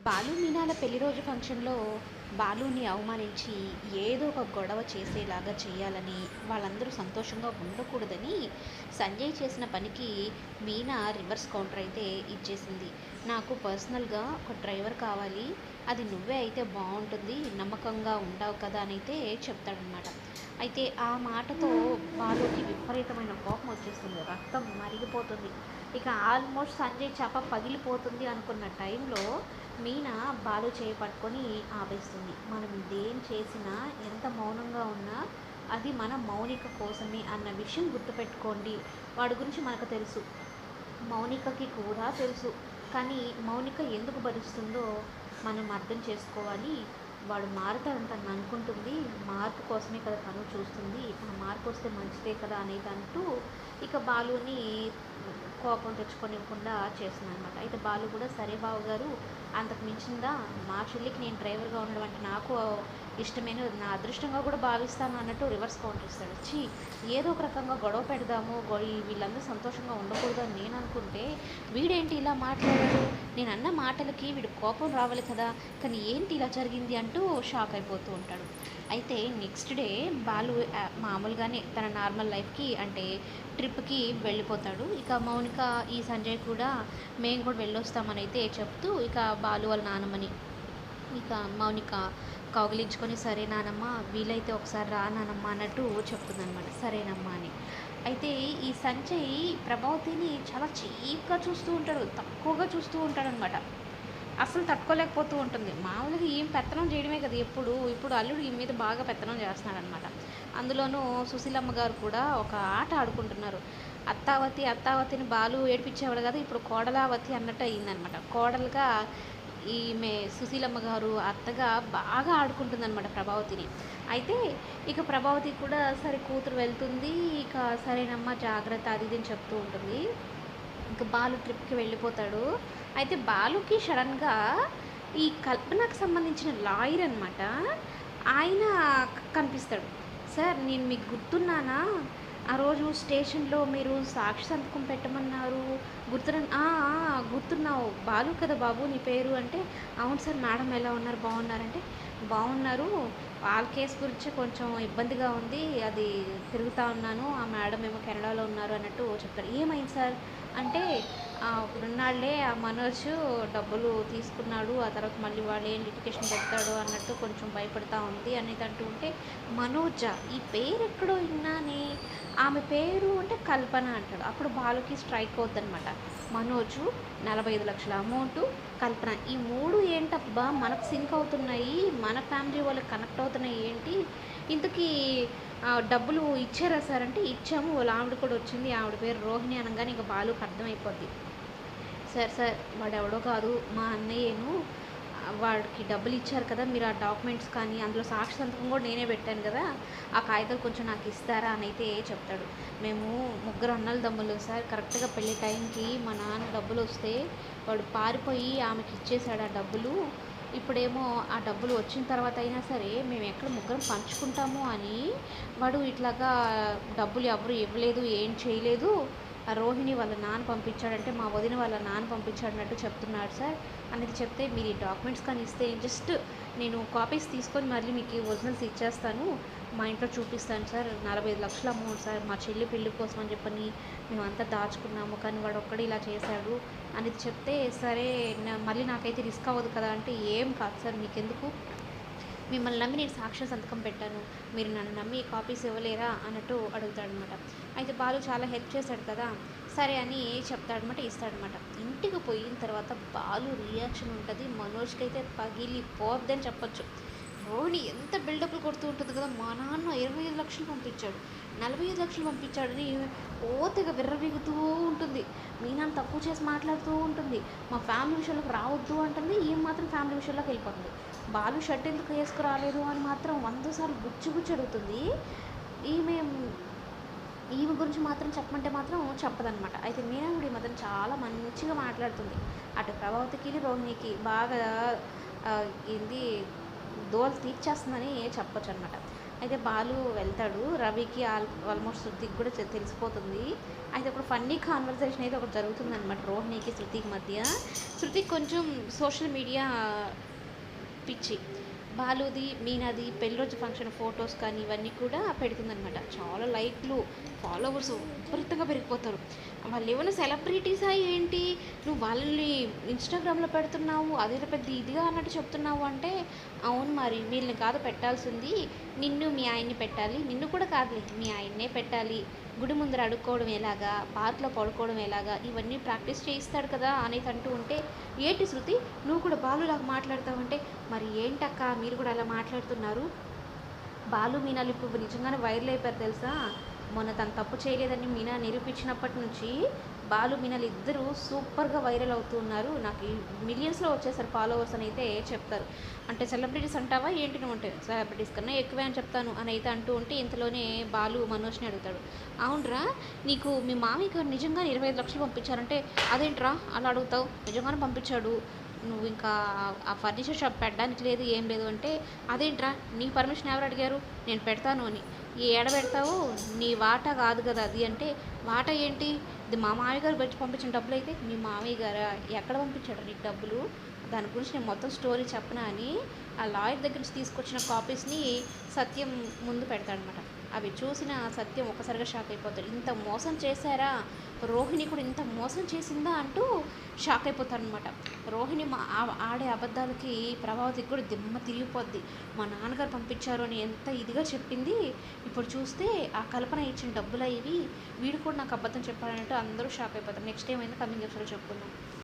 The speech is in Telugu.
బాలు మీనాల పెళ్ళి రోజు ఫంక్షన్లో బాలుని అవమానించి ఏదో ఒక గొడవ చేసేలాగా చేయాలని వాళ్ళందరూ సంతోషంగా ఉండకూడదని సంజయ్ చేసిన పనికి మీనా రివర్స్ కౌంటర్ అయితే ఇచ్చేసింది. నాకు పర్సనల్గా ఒక డ్రైవర్ కావాలి. అది నువ్వే అయితే బాగుంటుంది నమ్మకంగా ఉండవు కదా అని అయితే చెప్తాడనమాట అయితే ఆ మాటతో బాలుకి విపరీతమైన కోపం వచ్చేస్తుంది. రక్తం మరిగిపోతుంది. ఇక ఆల్మోస్ట్ సంజయ్ చేప పగిలిపోతుంది అనుకున్న టైంలో మీనా బాలు చేయి పట్టుకొని ఆపేస్తుంది మనం ఇదేం చేసినా ఎంత మౌనంగా ఉన్నా అది మన మౌనిక కోసమే అన్న విషయం గుర్తుపెట్టుకోండి. వాడి గురించి మనకు తెలుసు. మౌనికకి కూడా తెలుసు. కానీ మౌనిక ఎందుకు భరిస్తుందో మనం అర్థం చేసుకోవాలి. వాడు మారుతాడని తను అనుకుంటుంది. మార్పు కోసమే కదా తను చూస్తుంది. ఆ మార్పు వస్తే మంచిదే కదా అనేది అంటూ ఇక బాలుని కోపం తెచ్చుకోనివ్వకుండా చేస్తున్నాను అనమాట అయితే బాలు కూడా సరే బావు గారు అంతకు మించిందా? మా చెల్లికి నేను డ్రైవర్గా ఉండడం అంటే నాకు ఇష్టమైన నా అదృష్టంగా కూడా భావిస్తాను అన్నట్టు రివర్స్ కౌంటర్ ఇస్తాడు. ఛీ ఏదో ఒక రకంగా గొడవ పెడదాము వీళ్ళందరూ సంతోషంగా ఉండకూడదు అని నేను అనుకుంటే వీడేంటి ఇలా మాట్లాడాడు? నేను అన్న మాటలకి వీడు కోపం రావాలి కదా కానీ ఏంటి ఇలా జరిగింది అంటూ షాక్ అయిపోతూ ఉంటాడు. అయితే నెక్స్ట్ డే బాలు మామూలుగానే తన నార్మల్ లైఫ్కి అంటే ట్రిప్కి వెళ్ళిపోతాడు. ఇక మౌనిక ఈ సంజయ్ కూడా మేము కూడా వెళ్ళొస్తామని అయితే చెప్తూ ఇక బాలు వాళ్ళ నానమ్మని ఇక మౌనిక కౌగిలించుకొని సరే నానమ్మ వీలైతే ఒకసారి రా నానమ్మ అన్నట్టు చెప్తుందనమాట సరేనమ్మా అని. అయితే ఈ సంజయ్ ప్రభావతిని చాలా చీప్గా చూస్తూ ఉంటాడు తక్కువగా చూస్తూ ఉంటాడనమాట అసలు తట్టుకోలేకపోతూ ఉంటుంది. మామూలుగా ఏం పెత్తనం చేయడమే కదా ఎప్పుడు. ఇప్పుడు అల్లుడు ఈ మీద బాగా పెత్తనం చేస్తున్నాడు అనమాట అందులోనూ సుశీలమ్మ గారు కూడా ఒక ఆట ఆడుకుంటున్నారు. అత్తావతి అత్తావతిని బాలు ఏడిపించేవాడు కదా ఇప్పుడు కోడలావతి అన్నట్టు అయిందనమాట కోడలుగా ఈమె సుశీలమ్మ గారు అత్తగా బాగా ఆడుకుంటుందన్నమాట ప్రభావతిని. అయితే ఇక ప్రభావతి కూడా సరే కూతురు వెళ్తుంది ఇక సరేనమ్మా జాగ్రత్త అది ఇది అని చెప్తూ ఉంటుంది. ఇంకా బాలు ట్రిప్కి వెళ్ళిపోతాడు. అయితే బాలుకి సడన్గా ఈ కల్పనకు సంబంధించిన లాయర్ అనమాట ఆయన కనిపిస్తాడు. సార్ నేను మీకు గుర్తున్నానా? ఆ రోజు స్టేషన్లో మీరు సాక్షి సంతకం పెట్టమన్నారు. గుర్తున్న గుర్తున్నావు. బాలు కదా బాబు నీ పేరు అంటే? అవును సార్ మేడం ఎలా ఉన్నారు? బాగున్నారంటే? బాగున్నారు. వాళ్ళ కేసు గురించి కొంచెం ఇబ్బందిగా ఉంది. అది తిరుగుతూ ఉన్నాను. ఆ మేడం ఏమో కెనడాలో ఉన్నారు అన్నట్టు చెప్తారు. ఏమైంది సార్? అంటే "ఆ, ఉన్నాళ్ళే ఆ మనోజ్ డబ్బులు తీసుకున్నాడు. ఆ తర్వాత మళ్ళీ వాడు ఏం లిటికేషన్ పెడతాడు అన్నట్టు కొంచెం భయపడతా ఉంది అనేది అంటూ ఉంటే మనోజ ఈ పేరు ఎక్కడో విన్నానే. ఆమె పేరు అంటే కల్పన అంటాడు. అప్పుడు బాలుకి స్ట్రైక్ అవుద్దనమాట మనోజు నలభై ఐదు లక్షల అమౌంట్ కల్పన ఈ మూడు ఏంటబ్బా? మనకు సింక్ అవుతున్నాయి. మన ఫ్యామిలీ వాళ్ళకి కనెక్ట్ అవుతున్నాయి ఏంటి? ఇంతకీ డబ్బులు ఇచ్చారా సార్? అంటే ఇచ్చాము. వాళ్ళ ఆవిడ కూడా వచ్చింది. ఆవిడ పేరు రోహిణి అనగానే ఇక బాలుకి అర్థమైపోద్ది. సార్ సార్ వాడు ఎవడో కాదు మా అన్నయ్యను వాడికి డబ్బులు ఇచ్చారు కదా మీరు ఆ డాక్యుమెంట్స్ కానీ అందులో సాక్షి సంతకం కూడా నేనే పెట్టాను కదా ఆ కాగితాలు కొంచెం నాకు ఇస్తారా అని అయితే చెప్తాడు. మేము ముగ్గురు అన్నల దమ్ములు సార్ కరెక్ట్గా పెళ్ళి టైంకి మా నాన్న డబ్బులు వస్తే వాడు పారిపోయి ఆమెకి ఇచ్చేశాడు ఆ డబ్బులు. ఇప్పుడేమో ఆ డబ్బులు వచ్చిన తర్వాత అయినా సరే మేము ఎక్కడ ముగ్గురం పంచుకుంటాము అని వాడు ఇట్లాగా డబ్బులు ఎవరు ఇవ్వలేదు ఏం చేయలేదు. ఆ రోహిణి వాళ్ళ నాన్న పంపించాడంటే మా వదిన వాళ్ళ నాన్న పంపించాడన్నట్టు చెప్తున్నాడు సార్. అనేది చెప్తే మీరు ఈ డాక్యుమెంట్స్ కానీ ఇస్తే జస్ట్ నేను కాపీస్ తీసుకొని మళ్ళీ మీకు ఒరిజినల్స్ ఇచ్చేస్తాను. మా ఇంట్లో చూపిస్తాను సార్. నలభై ఐదు లక్షల అమౌంట్ సార్. మా చెల్లి పెళ్ళి కోసం అని చెప్పని మేమంతా దాచుకున్నాము. కానీ వాడు ఒక్కడే ఇలా చేశాడు. అనేది చెప్తే సరే నా- మళ్ళీ నాకైతే రిస్క్ అవ్వదు కదా అంటే ఏం కాదు సార్. మీకెందుకు? మిమ్మల్ని నమ్మి నేను సాక్ష్య సంతకం పెట్టాను. మీరు నన్ను నమ్మి కాపీస్ ఇవ్వలేరా అన్నట్టు అడుగుతాడనమాట. అయితే బాలు చాలా హెల్ప్ చేశాడు కదా. సరే అని చెప్తాడనమాట ఇస్తాడనమాట. ఇంటికి పోయిన తర్వాత బాలు రియాక్షన్ ఉంటుంది. మనోజ్కి అయితే పగిలిపోద్దని చెప్పొచ్చు. రోహిణి ఎంత బిల్డప్లు కొడుతూ ఉంటుంది కదా. మా నాన్న ఇరవై ఐదు లక్షలు పంపించాడు. నలభై ఐదు లక్షలు పంపించాడని ఓతగా విర్రవీగుతూ ఉంటుంది. మీ నాన్న తక్కువ చేసి మాట్లాడుతూ ఉంటుంది. మా ఫ్యామిలీ విషయంలోకి రావద్దు అంటుంది. ఏం మాత్రం ఫ్యామిలీ విషయంలోకి వెళ్ళిపోతుంది. బాలు షర్ట్ ఎందుకు వేసుకురాలేదు అని మాత్రం వంద సార్లు గుచ్చి గుచ్చి అడుగుతుంది. ఈమె ఈమె గురించి మాత్రం చెప్పమంటే మాత్రం చెప్పదనమాట అయితే మీనా కూడా ఈ మాత్రం చాలా మంచిగా మాట్లాడుతుంది. అటు ప్రభావతికి రోహిణికి బాగా ఏంది దోలు తీర్చేస్తుందని చెప్పొచ్చు అనమాట అయితే బాలు వెళ్తాడు. రవికి ఆల్ ఆల్మోస్ట్ శృతికి కూడా తెలిసిపోతుంది. అయితే ఒక ఫన్నీ కాన్వర్సేషన్ అయితే ఒకటి జరుగుతుంది అనమాట రోహిణికి శృతికి మధ్య. శృతికి కొంచెం సోషల్ మీడియా పిచ్చి బాలుది మీనాది పెళ్ళిరోజు ఫంక్షన్ ఫొటోస్ కానీ ఇవన్నీ కూడా పెడుతుందనమాట చాలా లైక్లు ఫాలోవర్స్ విపరీతంగా పెరిగిపోతారు. వాళ్ళు ఏమైనా సెలబ్రిటీసా ఏంటి? నువ్వు వాళ్ళని ఇన్స్టాగ్రామ్లో పెడుతున్నావు అదే పెద్ద ఇదిగా అన్నట్టు చెప్తున్నావు అంటే అవును మరి వీళ్ళని కాదు పెట్టాల్సింది నిన్ను మీ ఆయన్ని పెట్టాలి నిన్ను కూడా కాదులే మీ ఆయన్నే పెట్టాలి గుడి ముందర అడుక్కోవడం ఎలాగా పార్క్లో పడుకోవడం ఎలాగా ఇవన్నీ ప్రాక్టీస్ చేయిస్తాడు కదా అనేది అంటూ ఉంటే ఏంటి శృతి నువ్వు కూడా బాలులాగా మాట్లాడతావంటే మరి ఏంటక్క మీరు కూడా అలా మాట్లాడుతున్నారు? బాలు మీనాలు ఇప్పుడు నిజంగానే వైరల్ అయిపోయారు తెలుసా? మొన్న తను తప్పు చేయలేదని మీనా నిరూపించినప్పటి నుంచి బాలు మీనాలు ఇద్దరు సూపర్గా వైరల్ అవుతున్నారు నాకు మిలియన్స్లో వచ్చేసారు ఫాలోవర్స్ అని అయితే చెప్తారు. అంటే సెలబ్రిటీస్ అంటావా? ఏంటి నువ్వు అంటే సెలబ్రిటీస్ కన్నా ఎక్కువే అని చెప్తాను అని అయితే అంటూ ఉంటే ఇంతలోనే బాలు మనోజ్ని అడుగుతాడు. అవునరా నీకు మీ మామయ్య గారు నిజంగా ఇరవై ఐదు లక్షలు పంపించారంటే అదేంట్రా అలా అడుగుతావు? నిజంగానే పంపించాడు. నువ్వు ఇంకా ఆ ఫర్నిచర్ షాప్ పెట్టడానికి లేదు ఏం లేదు అంటే అదేంట్రా? నీ పర్మిషన్ ఎవరు అడిగారు? నేను పెడతాను అని. ఈ ఏడబెడతావు నీ వాటా కాదు కదా అది అంటే వాటా ఏంటి? ఇది మా మామయ్య గారు వచ్చి పంపించిన డబ్బులు అయితే మీ మామయ్య గారా? ఎక్కడ పంపించాడు నీకు డబ్బులు? దాని గురించి నేను మొత్తం స్టోరీ చెప్పనా అని ఆ లాయర్ దగ్గర నుంచి తీసుకొచ్చిన కాపీస్ని సత్యం ముందు పెడతాడనమాట. అవి చూసిన సత్యం ఒక్కసారిగా షాక్ అయిపోతాడు. ఇంత మోసం చేశారా? రోహిణి కూడా ఇంత మోసం చేసిందా అంటూ షాక్ అయిపోతారనమాట రోహిణి మా ఆడే అబద్ధాలకి ప్రభావతికి కూడా దిమ్మ తిరిగిపోద్ది. మా నాన్నగారు పంపించారు అని ఎంత ఇదిగా చెప్పింది. ఇప్పుడు చూస్తే ఆ కల్పన ఇచ్చిన డబ్బులు ఇవి వీడు కూడా నాకు అబద్ధం చెప్పాలంటే అందరూ షాక్ అయిపోతారు. నెక్స్ట్ ఏమైంది కమింగ్ ఎపిసోడ్ చెప్పుకుందాం.